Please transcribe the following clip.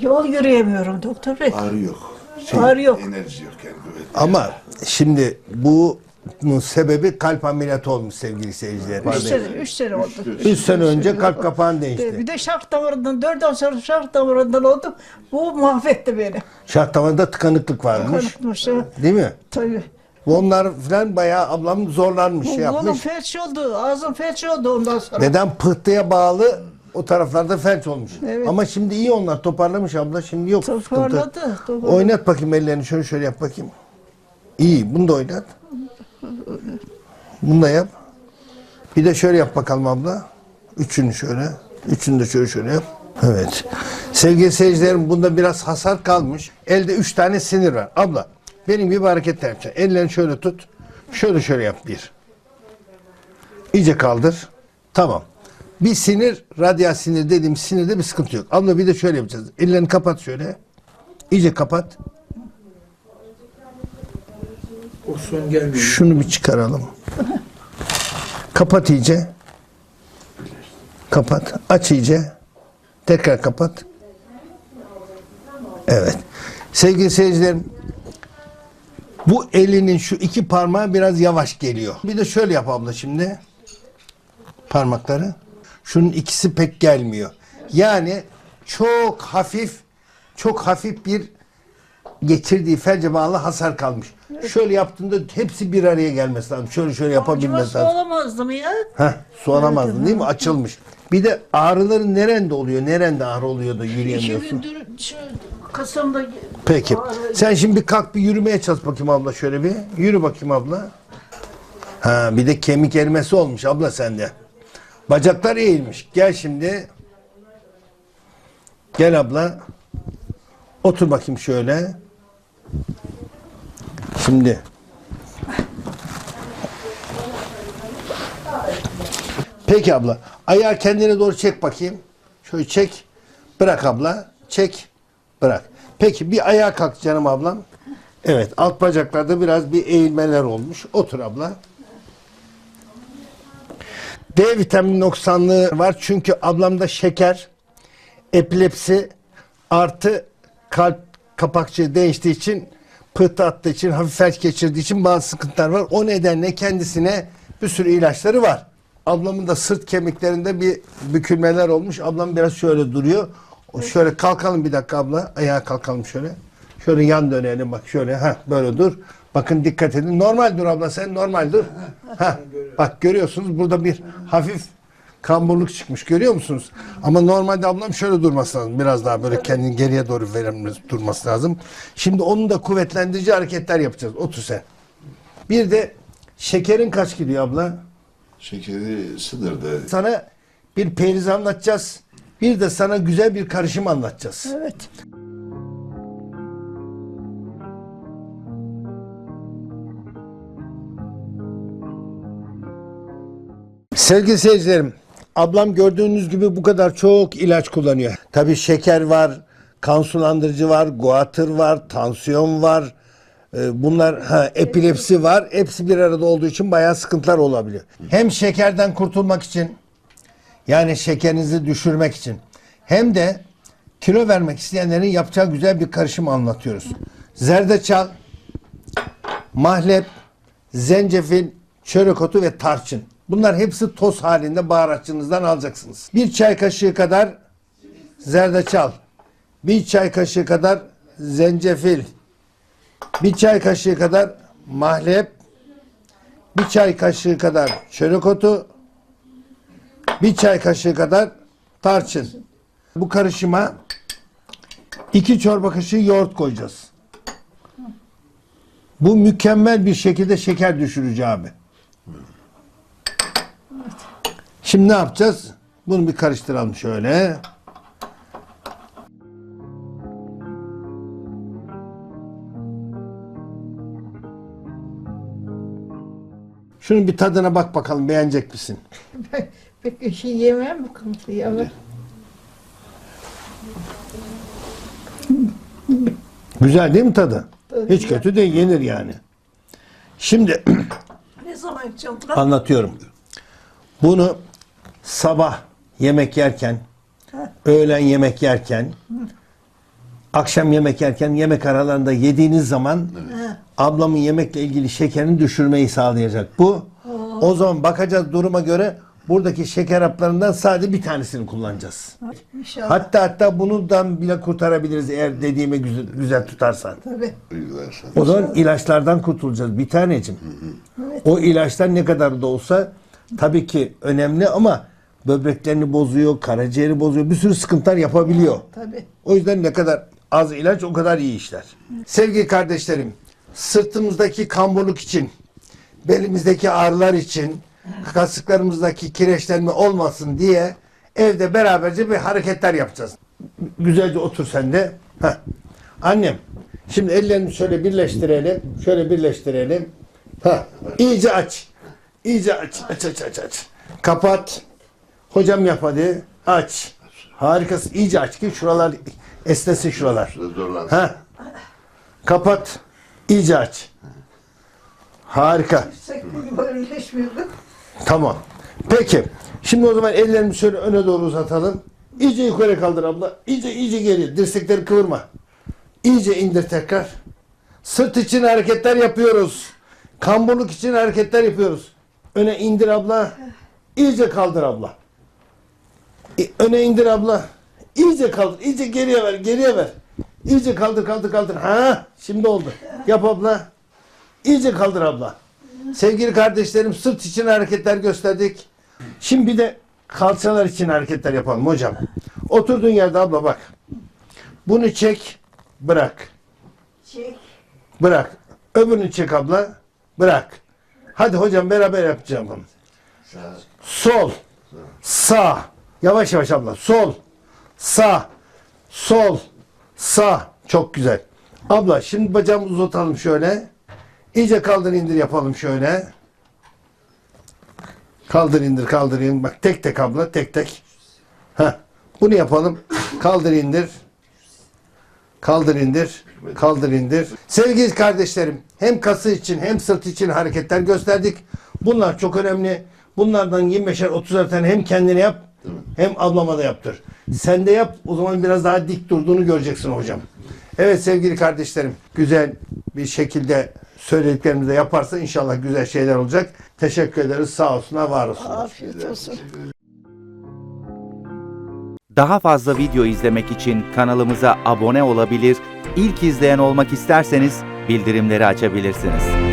Yol yürüyemiyorum doktor bey. Ağrı yok. Ağrı yok. Enerji yok yani. Evet. Ama şimdi bu bunun sebebi kalp ameliyatı olmuş sevgili seyirciler. Üç sene, üç sene oldu. 3 sene önce kalp kapağını değişti. Bir de şark damarından, dört ay sonra şark damarından oldum. Bu mahvetti beni. Şah damarında tıkanıklık varmış. Kanıtmış. ha. Değil mi? Tabii. Onlar falan bayağı ablam zorlanmış şey Kolum yapmış. felç oldu, ağzım felç oldu ondan sonra. Neden pıhtıya bağlı o taraflarda felç olmuş. Evet. Ama şimdi iyi onlar toparlamış abla şimdi yok sıkıntı. Toparladı. toparladı. Oynat bakayım ellerini şöyle şöyle yap bakayım. İyi bunu da oynat. Bunu da yap. Bir de şöyle yap bakalım abla. Üçünü şöyle. Üçünü de şöyle şöyle yap. Evet. Sevgili seyircilerim bunda biraz hasar kalmış. Elde üç tane sinir var. Abla benim gibi hareketler yapacaksın. Ellerini şöyle tut. Şöyle şöyle yap bir. İyice kaldır. Tamam. Bir sinir, radyal sinir dediğim sinirde bir sıkıntı yok. Abla bir de şöyle yapacağız. Ellerini kapat şöyle. İyice kapat. O son gelmiyor. Şunu bir çıkaralım. Kapat iyice. Kapat. Aç iyice. Tekrar kapat. Evet. Sevgili seyircilerim, bu elinin şu iki parmağı biraz yavaş geliyor. Bir de şöyle yap abla şimdi. Parmakları. Şunun ikisi pek gelmiyor. Yani çok hafif, çok hafif bir geçirdiği felce bağlı hasar kalmış. Şöyle yaptığında hepsi bir araya gelmesi lazım. Şöyle şöyle yapabilmesi su lazım. olamazdım ya. Heh, su alamazdın değil mi? Açılmış. Bir de ağrıların nerende oluyor? Nerende ağrı oluyor da İki yürüyemiyorsun? gündür şu kasamda Peki. ağrı- Sen şimdi bir kalk bir yürümeye çalış bakayım abla şöyle bir. Yürü bakayım abla. Ha bir de kemik erimesi olmuş abla sende. Bacaklar eğilmiş. Gel şimdi. Gel abla. Otur bakayım şöyle. Şimdi. Peki abla. Ayağı kendine doğru çek bakayım. Şöyle çek. Bırak abla. Çek. Bırak. Peki bir ayağa kalk canım ablam. Evet alt bacaklarda biraz bir eğilmeler olmuş. Otur abla. D vitamini noksanlığı var çünkü ablamda şeker, epilepsi artı kalp kapakçığı değiştiği için pıhtı attığı için hafif felç geçirdiği için bazı sıkıntılar var. O nedenle kendisine bir sürü ilaçları var. Ablamın da sırt kemiklerinde bir bükülmeler olmuş. Ablam biraz şöyle duruyor. O şöyle kalkalım bir dakika abla. Ayağa kalkalım şöyle. Şöyle yan dönelim bak şöyle. Ha böyle dur. Bakın dikkat edin. Normal dur abla sen normal dur. Ha bak görüyorsunuz burada bir hafif kamburluk çıkmış görüyor musunuz? Ama normalde ablam şöyle durması lazım. Biraz daha böyle kendini geriye doğru verilmesi durması lazım. Şimdi onun da kuvvetlendirici hareketler yapacağız. Otur sen. Bir de şekerin kaç gidiyor abla? Şekeri sınırda. Sana bir periz anlatacağız. Bir de sana güzel bir karışım anlatacağız. Evet. Sevgili seyircilerim, ablam gördüğünüz gibi bu kadar çok ilaç kullanıyor. Tabii şeker var, kan sulandırıcı var, guatr var, tansiyon var. Ee, Bunlar ha, epilepsi var. Hepsi bir arada olduğu için bayağı sıkıntılar olabiliyor. Hem şekerden kurtulmak için yani şekerinizi düşürmek için hem de kilo vermek isteyenlerin yapacağı güzel bir karışım anlatıyoruz. Zerdeçal, mahlep, zencefil, çörek otu ve tarçın. Bunlar hepsi toz halinde baharatçınızdan alacaksınız. Bir çay kaşığı kadar zerdeçal, bir çay kaşığı kadar zencefil, bir çay kaşığı kadar mahlep, bir çay kaşığı kadar çörek otu, bir çay kaşığı kadar tarçın. Bu karışıma iki çorba kaşığı yoğurt koyacağız. Bu mükemmel bir şekilde şeker düşürücü abi. Şimdi ne yapacağız? Bunu bir karıştıralım şöyle. Şunun bir tadına bak bakalım beğenecek misin? Ben pek bir şey yemem bakalım. Yemem. Güzel değil mi tadı? Tadı Hiç güzel. kötü değil yenir yani. Şimdi Ne zaman yapacağım? anlatıyorum. Bunu sabah yemek yerken, öğlen yemek yerken akşam yemek yerken yemek aralarında yediğiniz zaman ablamın yemekle ilgili şekerini düşürmeyi sağlayacak. Bu o zaman bakacağız duruma göre buradaki şeker haplarından sadece bir tanesini kullanacağız. İnşallah. Hatta hatta bundan bile kurtarabiliriz eğer dediğime güzel, güzel tutarsan. Tabii. Uygularsan. O zaman ilaçlardan kurtulacağız bir tanecim. O ilaçlar ne kadar da olsa tabii ki önemli ama böbreklerini bozuyor, karaciğeri bozuyor, bir sürü sıkıntılar yapabiliyor. Tabii. O yüzden ne kadar az ilaç o kadar iyi işler. Sevgili kardeşlerim, sırtımızdaki kamburluk için, belimizdeki ağrılar için, kasıklarımızdaki kireçlenme olmasın diye evde beraberce bir hareketler yapacağız. Güzelce otur sen de. Heh. Annem, şimdi ellerini şöyle birleştirelim. Şöyle birleştirelim. Ha, iyice aç. İyice aç, aç, aç, aç, aç. Kapat. Hocam yap hadi. Aç. Harikasın. İyice aç ki şuralar esnesin şuralar. Zorlansın. Ha. Kapat. İyice aç. Harika. Tamam. Peki. Şimdi o zaman ellerimizi şöyle öne doğru uzatalım. İyice yukarı kaldır abla. İyice iyice geri. Dirsekleri kıvırma. İyice indir tekrar. Sırt için hareketler yapıyoruz. Kamburluk için hareketler yapıyoruz. Öne indir abla. İyice kaldır abla. İ- Öne indir abla. İyice kaldır. İyice geriye ver. Geriye ver. İyice kaldır kaldır kaldır. Ha, şimdi oldu. Yap abla. İyice kaldır abla. Sevgili kardeşlerim sırt için hareketler gösterdik. Şimdi bir de kalçalar için hareketler yapalım hocam. Oturduğun yerde abla bak. Bunu çek, bırak. Çek. Bırak. Öbürünü çek abla. Bırak. Hadi hocam beraber yapacağım. Sağ. Sol. Sağ. Yavaş yavaş abla. Sol. Sağ. Sol. Sağ. Çok güzel. Abla şimdi bacağımızı uzatalım şöyle. İyice kaldır indir yapalım şöyle. Kaldır indir kaldır indir. Bak tek tek abla tek tek. Heh. Bunu yapalım. Kaldır indir. Kaldır indir. Kaldır indir. Sevgili kardeşlerim hem kası için hem sırt için hareketler gösterdik. Bunlar çok önemli. Bunlardan 25'er 30'er tane hem kendine yap hem ablama da yaptır. Sen de yap o zaman biraz daha dik durduğunu göreceksin hocam. Evet sevgili kardeşlerim güzel bir şekilde söylediklerimizi de yaparsa inşallah güzel şeyler olacak. Teşekkür ederiz. Sağ olsunlar, var olsunlar. Afiyet olsun. Daha fazla video izlemek için kanalımıza abone olabilir, ilk izleyen olmak isterseniz bildirimleri açabilirsiniz.